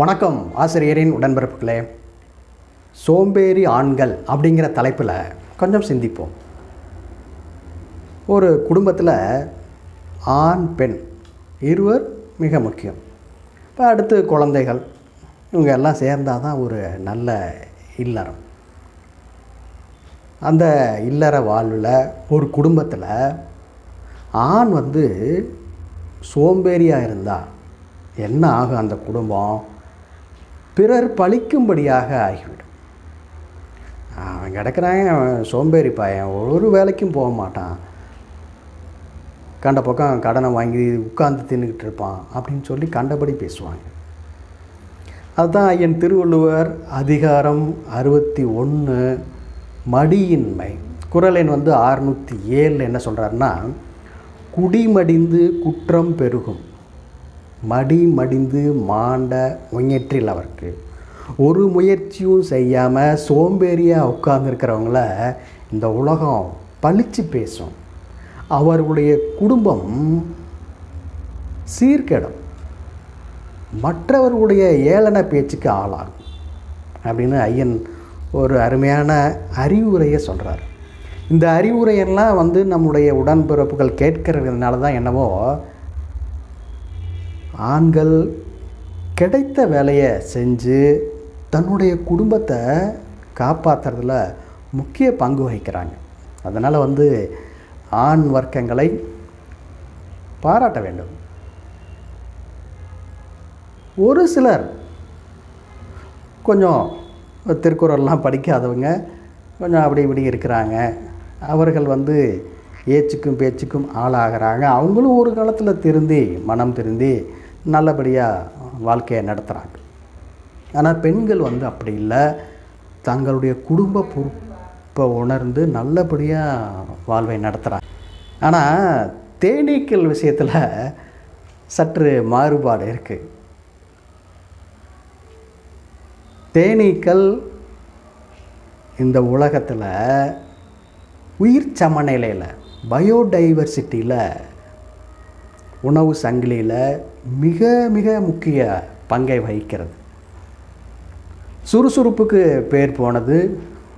வணக்கம் ஆசிரியரின் உடன்பிறப்புகளே. சோம்பேறி ஆண்கள் அப்படிங்கிற தலைப்பில் கொஞ்சம் சிந்திப்போம். ஒரு குடும்பத்தில் ஆண் பெண் இருவர் மிக முக்கியம். இப்போ அடுத்து குழந்தைகள் இவங்க எல்லாம் சேர்ந்தால் தான் ஒரு நல்ல இல்லறம். அந்த இல்லற வாழ்வில் ஒரு குடும்பத்தில் ஆண் வந்து சோம்பேறியாக இருந்தால் என்ன ஆகும் அந்த குடும்பம்? பிறர் பழிக்கும்படியாக ஆகிவிடும். அவன் கிடக்கிறாங்க அவன் சோம்பேறி பையன் ஒரு வேலைக்கும் போக மாட்டான். கண்ட பக்கம் கடனை வாங்கி உட்காந்து தின்னுக்கிட்டு இருப்பான் அப்படின்னு சொல்லி கண்டபடி பேசுவாங்க. அதுதான் ஐயன் திருவள்ளுவர் அதிகாரம் அறுபத்தி ஒன்று மடியின்மை. குரலெண் வந்து ஆறுநூற்றி ஏழில் என்ன சொல்கிறாருன்னா குடிமடிந்து குற்றம் பெருகும். மடி மடிந்து மாண்ட முயற்றில் அவருக்கு. ஒரு முயற்சியும் செய்யாமல் சோம்பேறியாக உட்கார்ந்துருக்கிறவங்கள இந்த உலகம் பழித்து பேசும். அவர்களுடைய குடும்பம் சீர்கெடும். மற்றவர்களுடைய ஏளன பேச்சுக்கு ஆளாகும். அப்படின்னு ஐயன் ஒரு அருமையான அறிவுரையை சொல்கிறார் இந்த அறிவுரையெல்லாம் வந்து நம்முடைய உடன்பிறப்புகள் கேட்கறதுனால தான் என்னவோ ஆண்கள் கிடைத்த வேலையை செஞ்சு தன்னுடைய குடும்பத்தை காப்பாற்றுறதுல முக்கிய பங்கு வகிக்கிறாங்க. அதனால் வந்து ஆண் வர்க்கங்களை பாராட்ட வேண்டும். ஒரு சிலர் கொஞ்சம் திருக்குறள்லாம் படிக்காதவங்க கொஞ்சம் அப்படி இப்படி இருக்கிறாங்க. அவர்கள் வந்து ஏச்சுக்கும் பேச்சுக்கும் ஆளாகிறாங்க. அவங்களும் ஒரு காலத்தில் திருந்தி மனம் திருந்தி நல்லபடியாக வாழ்க்கையை நடத்துகிறாங்க ஆனால் பெண்கள் வந்து அப்படி இல்லை. தங்களுடைய குடும்ப பொறுப்பை உணர்ந்து நல்லபடியாக வாழ்வை நடத்துகிறாங்க ஆனால் தேனீக்கள் விஷயத்தில் சற்று மாறுபாடு இருக்குது தேனீக்கள் இந்த உலகத்தில் உயிர் சமநிலையில் பயோடைவர்சிட்டியில் உணவு சங்கிலியில் மிக மிக முக்கிய பங்கை வகிக்கிறது. சுறுசுறுப்புக்கு பேர் போனது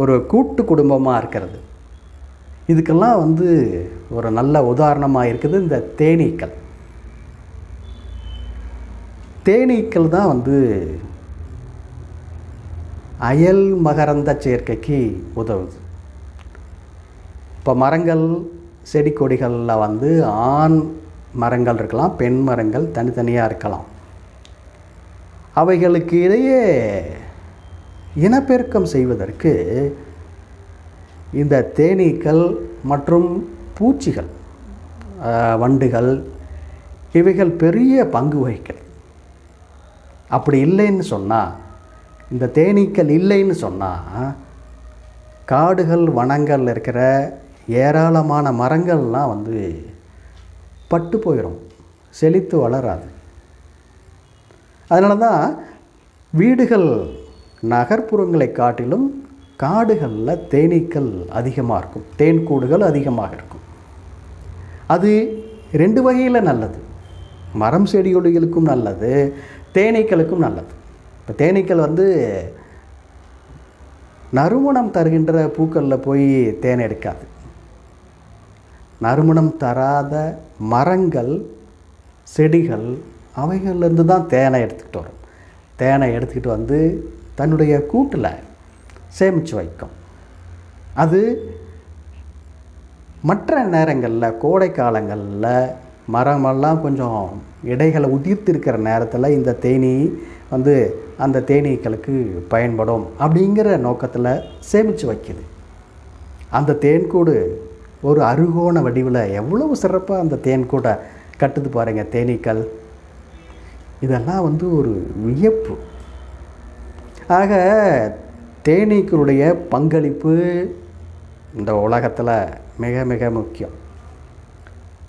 ஒரு கூட்டு குடும்பமாக இருக்கிறது. இதுக்கெல்லாம் வந்து ஒரு நல்ல உதாரணமாக இருக்குது இந்த தேனீக்கள். தேனீக்கள் தான் வந்து அயல் மகரந்த சேர்க்கைக்கு உதவுது. இப்போ மரங்கள் செடி கொடிகளில் வந்து ஆண் மரங்கள் இருக்கலாம் பெண் மரங்கள் தனித்தனியாக இருக்கலாம். அவைகளுக்கு இடையே இனப்பெருக்கம் செய்வதற்கு இந்த தேனீக்கள் மற்றும் பூச்சிகள் வண்டுகள் இவைகள் பெரிய பங்கு வகிக்கிறது. அப்படி இல்லைன்னு சொன்னால் இந்த தேனீக்கள் இல்லைன்னு சொன்னால் காடுகள் வனங்கள் இருக்கிற ஏராளமான மரங்கள்லாம் வந்து பட்டு போயிடும் செழித்து வளராது. அதனால தான் வீடுகள் நகர்ப்புறங்களை காட்டிலும் காடுகளில் தேனீக்கள் அதிகமாக இருக்கும். தேன்கூடுகள் அதிகமாக இருக்கும். அது ரெண்டு வகையில் நல்லது. மரம் செடிகொடிகளுக்கும் நல்லது. தேனீக்களுக்கும் நல்லது. இப்போ தேனீக்கள் வந்து நறுமணம் தருகின்ற பூக்களில் போய் தேன் எடுக்காது. நறுமணம் தராத மரங்கள் செடிகள் அவைகள்லேருந்து தான் தேனை எடுத்துக்கிட்டு வரும். தேனை எடுத்துக்கிட்டு வந்து தன்னுடைய கூட்டில் சேமித்து வைக்கும். அது மற்ற நேரங்களில் கோடை காலங்களில் மரமெல்லாம் கொஞ்சம் இடைகளை உதிர்த்திருக்கிற நேரத்தில் இந்த தேனீ வந்து அந்த தேனீக்களுக்கு பயன்படும் அப்படிங்கிற நோக்கத்தில் சேமித்து வைக்குது. அந்த தேன்கூடு ஒரு அருகோண வடிவில் எவ்வளவு சிறப்பாக அந்த தேன் கூட கட்டுது பாருங்கள் தேனீக்கள். இதெல்லாம் வந்து ஒரு வியப்பு. ஆக தேனீக்களுடைய பங்களிப்பு இந்த உலகத்தில் மிக மிக முக்கியம்.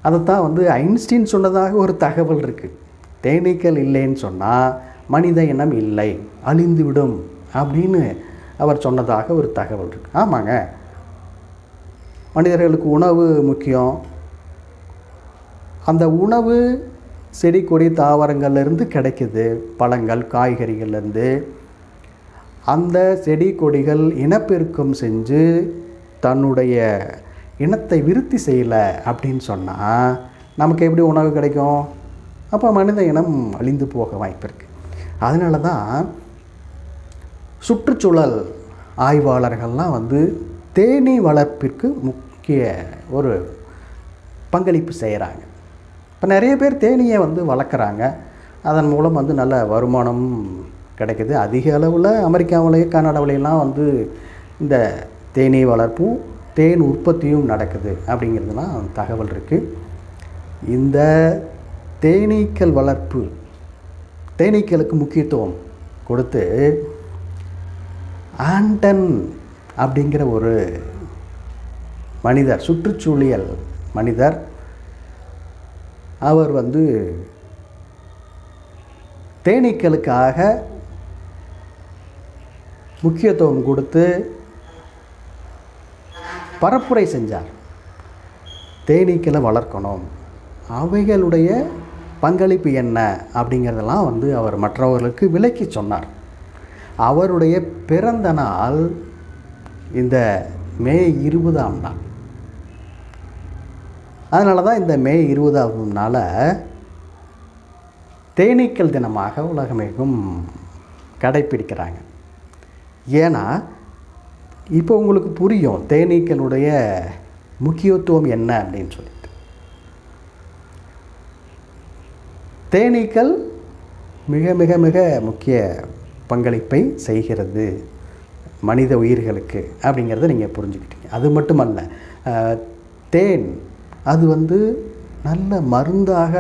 அதைத்தான் வந்து ஐன்ஸ்டீன் சொன்னதாக ஒரு தகவல் இருக்குது தேனீக்கள் இல்லைன்னு சொன்னால் மனித இனம் இல்லை அழிந்துவிடும் அப்படின்னு அவர் சொன்னதாக ஒரு தகவல் இருக்குது ஆமாங்க. மனிதர்களுக்கு உணவு முக்கியம். அந்த உணவு செடி கொடி தாவரங்கள்லேருந்து கிடைக்குது. பழங்கள் காய்கறிகள்லேருந்து. அந்த செடி கொடிகள் இனப்பெருக்கம் செஞ்சு தன்னுடைய இனத்தை விருத்தி செய்யலை அப்படின்னு சொன்னால் நமக்கு எப்படி உணவு கிடைக்கும்? அப்போ மனித இனம் அழிந்து போக வாய்ப்பு இருக்குது அதனால தான் சுற்றுச்சூழல் ஆய்வாளர்கள்லாம் வந்து தேனீ வளர்ப்பிற்கு முக்கிய ஒரு பங்களிப்பு செய்கிறாங்க. இப்போ நிறைய பேர் தேனீயை வந்து வளர்க்குறாங்க. அதன் மூலம் வந்து நல்ல வருமானம் கிடைக்குது. அதிக அளவில் அமெரிக்காவிலேயே கனடாவிலையெல்லாம் வந்து இந்த தேனீ வளர்ப்பும் தேன் உற்பத்தியும் நடக்குது அப்படிங்கிறதுலாம் தகவல் இருக்குது இந்த தேனீக்கள் வளர்ப்பு தேனீக்களுக்கு முக்கியத்துவம் கொடுத்து ஆண்டன் அப்படிங்கிற ஒரு மனிதர் சுற்றுச்சூழியல் மனிதர். அவர் வந்து தேனீக்களுக்காக முக்கியத்துவம் கொடுத்து பரப்புரை செஞ்சார். தேனீக்களை வளர்க்கணும். அவைகளுடைய பங்களிப்பு என்ன அப்படிங்கிறதெல்லாம் வந்து அவர் மற்றவர்களுக்கு விளக்கி சொன்னார். அவருடைய பிறந்த நாள் இந்த மே இருபதாம் நாள். அதனால தான் இந்த மே இருபதாம் நாள் தேனீக்கள் தினமாக உலகமெங்கும் கடைப்பிடிக்கிறாங்க. ஏன்னா இப்போ உங்களுக்கு புரியும் தேனீக்களுடைய முக்கியத்துவம் என்ன அப்படின்னு சொல்லிட்டு. தேனீக்கள் மிக மிக மிக முக்கிய பங்களிப்பை செய்கிறது. மனித உயிர்களுக்கு அப்படிங்கிறத நீங்கள் புரிஞ்சுக்கிட்டீங்க. அது மட்டுமல்ல தேன் அது வந்து நல்ல மருந்தாக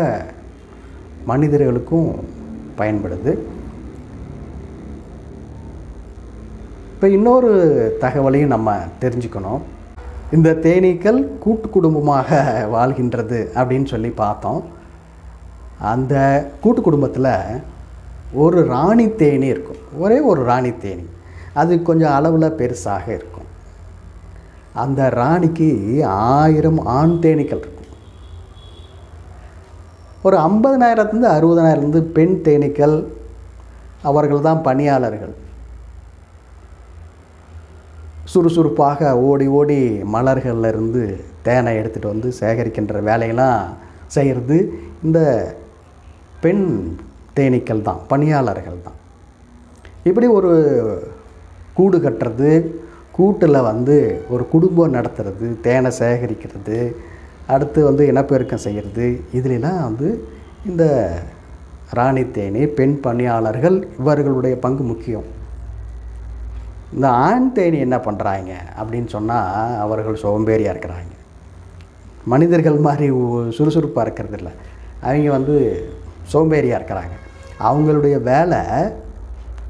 மனிதர்களுக்கும் பயன்படுது. இப்போ இன்னொரு தகவலையும் நம்ம தெரிஞ்சுக்கணும். இந்த தேனீக்கள் கூட்டு குடும்பமாக வாழ்கின்றது அப்படின்னு சொல்லி பார்த்தோம். அந்த கூட்டு குடும்பத்தில் ஒரு ராணி தேனி இருக்கும். ஒரே ஒரு ராணி தேனி. அது கொஞ்சம் அளவில் பெருசாக இருக்கும். அந்த ராணிக்கு ஆயிரம் ஆண் தேனீக்கள் இருக்கும். ஒரு ஐம்பதனாயிரத்துலேருந்து அறுபதனாயிரத்துலேருந்து பெண் தேனீக்கள் அவர்கள் தான் பணியாளர்கள். சுறுசுறுப்பாக ஓடி ஓடி மலர்கள்லேருந்து தேனை எடுத்துகிட்டு வந்து சேகரிக்கின்ற வேலையெல்லாம் செய்கிறது இந்த பெண் தேனீக்கள் தான் பணியாளர்கள் தான். இப்படி ஒரு கூடு கட்டுறது கூட்டில் வந்து ஒரு குடும்பம் நடத்துறது தேனை சேகரிக்கிறது அடுத்து வந்து இனப்பெருக்கம் செய்கிறது இதுலலாம் வந்து இந்த ராணி தேனி பெண் பணியாளர்கள் இவர்களுடைய பங்கு முக்கியம். இந்த ஆண் தேனி என்ன பண்ணுறாங்க அப்படின்னு சொன்னால் அவர்கள் சோம்பேறியாக இருக்கிறாங்க. மனிதர்கள் மாதிரி சுறுசுறுப்பாக இருக்கிறது இல்லை. அவங்க வந்து சோம்பேறியாக இருக்கிறாங்க. அவங்களுடைய வேலை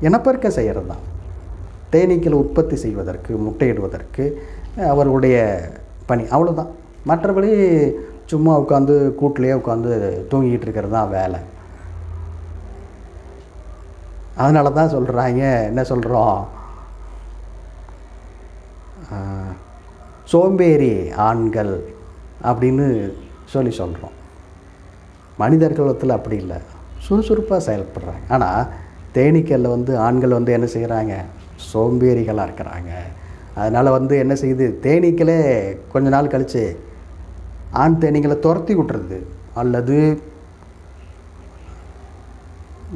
இனப்பெருக்கம் செய்கிறது தான் தேனீக்களை உற்பத்தி செய்வதற்கு முட்டையிடுவதற்கு அவர்களுடைய பணி. அவ்வளோதான் மற்றபடி சும்மா உட்காந்து கூட்டிலேயே உட்காந்து தூங்கிட்டு இருக்கிறது தான் வேலை. அதனால தான் சொல்கிறாங்க என்ன சொல்கிறோம் சோம்பேறி ஆண்கள் அப்படின்னு சொல்லி சொல்கிறோம் மனிதர்களத்தில் அப்படி இல்லை. சுறுசுறுப்பாக செயல்படுறாங்க. ஆனால் தேனீக்களில் வந்து ஆண்கள் வந்து என்ன செய்கிறாங்க சோம்பேறிகளாக இருக்கிறாங்க. அதனால் வந்து என்ன செய்யுது தேனீக்களே கொஞ்ச நாள் கழித்து ஆண் தேனீக்களை துரத்தி விட்டுறது அல்லது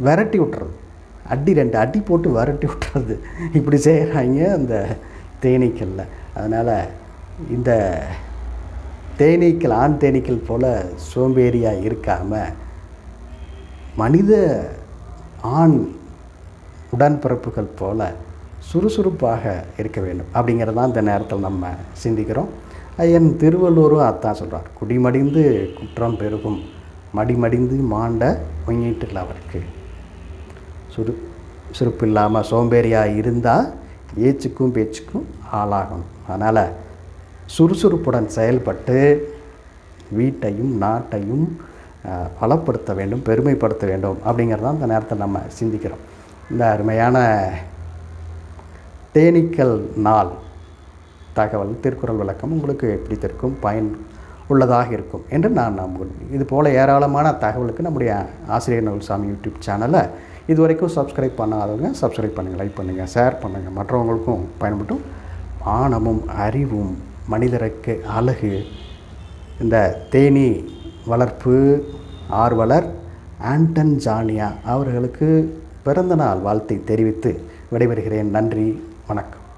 விரட்டி விட்டுறது. அடி ரெண்டு அடி போட்டு விரட்டி விட்டுறது. இப்படி செய்கிறாங்க அந்த தேனீக்களில். அதனால் இந்த தேனீக்கள் ஆண் தேனீக்கள் போல் சோம்பேறியாக இருக்காமல் மனித ஆண் உடன்பிறப்புகள் போல் சுறுசுறுப்பாக இருக்க வேண்டும். அப்படிங்கிறது தான் இந்த நேரத்தில் நம்ம சிந்திக்கிறோம். என் திருவள்ளுவரும் அதான் சொல்கிறார் குடிமடிந்து குற்றம் பெருகும். மடிமடிந்து மாண்ட பொங்கிட்டில் அவருக்கு சுறு சுறுப்பு இல்லாமல் சோம்பேறியாக இருந்தால் ஏச்சுக்கும் பேச்சுக்கும் ஆளாகணும் அதனால் சுறுசுறுப்புடன் செயல்பட்டு வீட்டையும் நாட்டையும் வளப்படுத்த பலப்படுத்த வேண்டும் பெருமைப்படுத்த வேண்டும் அப்படிங்கிறதான் இந்த நேரத்தில் நம்ம சிந்திக்கிறோம். இந்த அருமையான தேனீக்கள் நாள். தகவல் திருக்குறள் விளக்கம் உங்களுக்கு பிடித்திருக்கும் பயன் உள்ளதாக இருக்கும் என்று நான் நம்புகிறேன். இது போல் ஏராளமான தகவலுக்கு நம்முடைய ஆசிரியர் நவல்சாமி யூடியூப் சேனலை இது வரைக்கும் சப்ஸ்கிரைப் பண்ணாதவங்க சப்ஸ்கிரைப் பண்ணுங்கள் லைக் பண்ணுங்கள் ஷேர் பண்ணுங்கள் மற்றவங்களுக்கும் பயன்பட்டும் ஆணமும் அறிவும் மனிதருக்கு அழகு. இந்த தேனீ வளர்ப்பு ஆர்வலர் ஆண்டன் ஜானியா அவர்களுக்கு பிறந்தநாள் வாழ்த்தை தெரிவித்து விடைபெறுகிறேன். நன்றி. வணக்கம்